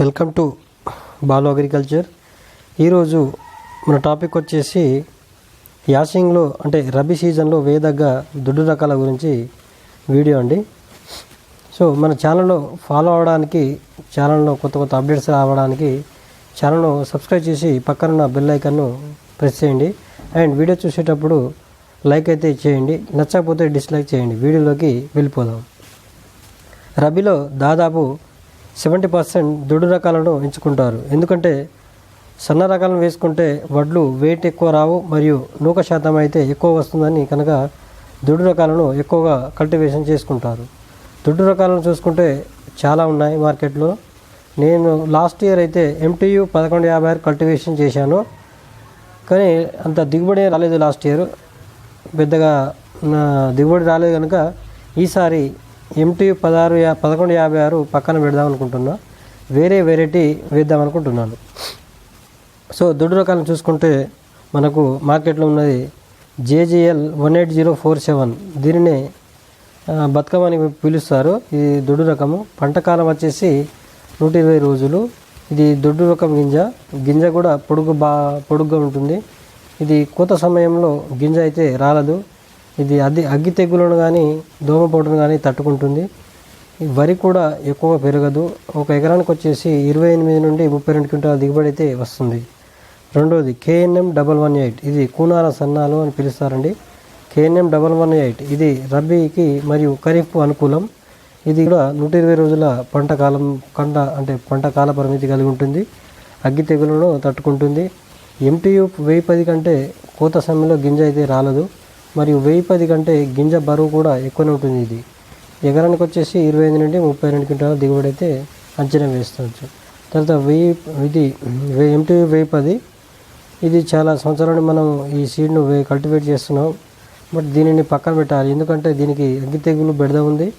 Welcome to Balu agriculture. ఈరోజు మన topic వచ్చేసి యాసింగ్లో అంటే రబీ సీజన్లో వేయదగ్గ దుడ్డు రకాల గురించి వీడియో అండి. సో మన ఛానల్లో ఫాలో అవడానికి ఛానల్లో కొత్త కొత్త అప్డేట్స్ రావడానికి ఛానల్ను సబ్స్క్రైబ్ చేసి పక్కనున్న బెల్ ఐకన్ను ప్రెస్ చేయండి. అండ్ వీడియో చూసేటప్పుడు లైక్ అయితే చేయండి నచ్చకపోతే డిస్లైక్ చేయండి. వీడియోలోకి వెళ్ళిపోదాం. రబీలో దాదాపు సెవెంటీ పర్సెంట్ దుడ్డు రకాలను ఎంచుకుంటారు. ఎందుకంటే సన్న రకాలను వేసుకుంటే వడ్లు వెయిట్ ఎక్కువ రావు మరియు నూక శాతం అయితే ఎక్కువ వస్తుందని కనుక దుడ్డు రకాలను ఎక్కువగా కల్టివేషన్ చేసుకుంటారు. దుడ్డు రకాలను చూసుకుంటే చాలా ఉన్నాయి మార్కెట్లో. నేను లాస్ట్ ఇయర్ అయితే ఎంటీయు పదకొండు యాభై ఆరు కల్టివేషన్ చేశాను. కానీ అంత దిగుబడి రాలేదు లాస్ట్ ఇయర్ పెద్దగా దిగుబడి రాలేదు కనుక ఈసారి ఎంటీ పదహారు యా పదకొండు యాభై ఆరు పక్కన పెడదాం అనుకుంటున్నా. వేరే వెరైటీ వేద్దాం అనుకుంటున్నాను. సో దొడ్డు రకాలను చూసుకుంటే మనకు మార్కెట్లో ఉన్నది JGL one eight zero four seven. దీనినే బతుకమ్మ అని పిలుస్తారు. ఇది దొడ్డు రకము. పంట కాలం వచ్చేసి నూట ఇరవై రోజులు. ఇది దొడ్డు రకం గింజ. గింజ కూడా పొడుగు బా పొడుగ్గా ఉంటుంది. ఇది కోత సమయంలో గింజ అయితే రాలదు. ఇది అది అగ్గి తెగులను కానీ దోమపోటును కానీ తట్టుకుంటుంది. వరి కూడా ఎక్కువగా పెరగదు. ఒక ఎకరానికి వచ్చేసి ఇరవై ఎనిమిది నుండి ముప్పై రెండు క్వింటాల దిగుబడి అయితే వస్తుంది. రెండోది కేఎన్ఎం డబల్ వన్ ఎయిట్ ఇది కూనాల సన్నాలు అని పిలుస్తారండి. కేఎన్ఎం డబల్ వన్ ఎయిట్ ఇది రబీకి మరియు ఖరీఫ్ అనుకూలం. ఇది కూడా నూట ఇరవై రోజుల పంట కాలం కంట అంటే పంట కాల పరిమితి కలిగి ఉంటుంది. అగ్గి తెగులను తట్టుకుంటుంది. ఎంటీయు వెయ్యి పది కంటే కోత సమయంలో గింజ అయితే రాలదు. మరియు వెయ్యి పది కంటే గింజ బరువు కూడా ఎక్కువనే ఉంటుంది ఇది. ఎకరానికి వచ్చేసి ఇరవై ఐదు నుండి ముప్పై రెండు క్వింటాల దిగుబడి అయితే అంచనా వేస్తవచ్చు. తర్వాత వెయ్యి ఇది ఎంటీ వెయ్యి పది. ఇది చాలా సంవత్సరాలు మనం ఈ సీడ్ను వే కల్టివేట్ చేస్తున్నాం. బట్ దీనిని పక్కన పెట్టాలి. ఎందుకంటే దీనికి అగ్గి తెగులు బెడద ఉంది.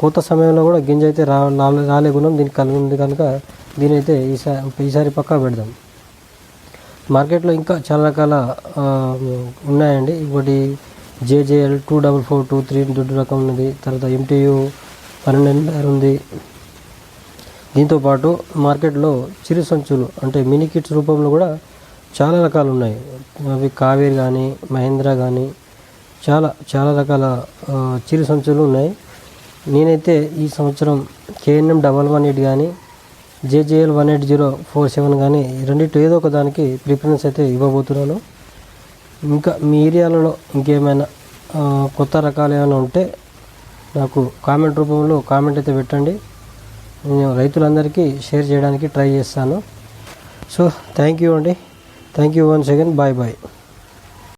కోత సమయంలో కూడా గింజ అయితే రా రాలే- గుణం దీనికి కలిగి ఉంది కనుక దీని అయితే ఈసారి ఈసారి పక్కా పెడదాం. మార్కెట్లో ఇంకా చాలా రకాల ఉన్నాయండి. ఒకటి JJL two double four two three దుడ్డు రకం ఉన్నది. తర్వాత ఎంటీయు పన్నెండు ఎనభై ఉంది. దీంతోపాటు మార్కెట్లో చిరు సంచులు అంటే మినీ కిట్స్ రూపంలో కూడా చాలా రకాలు ఉన్నాయి. అవి కావేరి కానీ మహేంద్ర కానీ చాలా చాలా రకాల చిరు సంచులు ఉన్నాయి. నేనైతే ఈ సంవత్సరం కేఎన్ఎం డబల్ వన్ ఎయిట్ కానీ JJL one eight zero four seven కానీ రెండింటి ఏదో ఒక దానికి ప్రిఫరెన్స్ అయితే ఇవ్వబోతున్నాను. ఇంకా మీ ఏరియాలలో ఇంకేమైనా కొత్త రకాలు ఏమైనా ఉంటే నాకు కామెంట్ రూపంలో కామెంట్ అయితే పెట్టండి. నేను రైతులందరికీ షేర్ చేయడానికి ట్రై చేస్తాను. సో థ్యాంక్ యూ అండి. Thank you once again. Bye bye.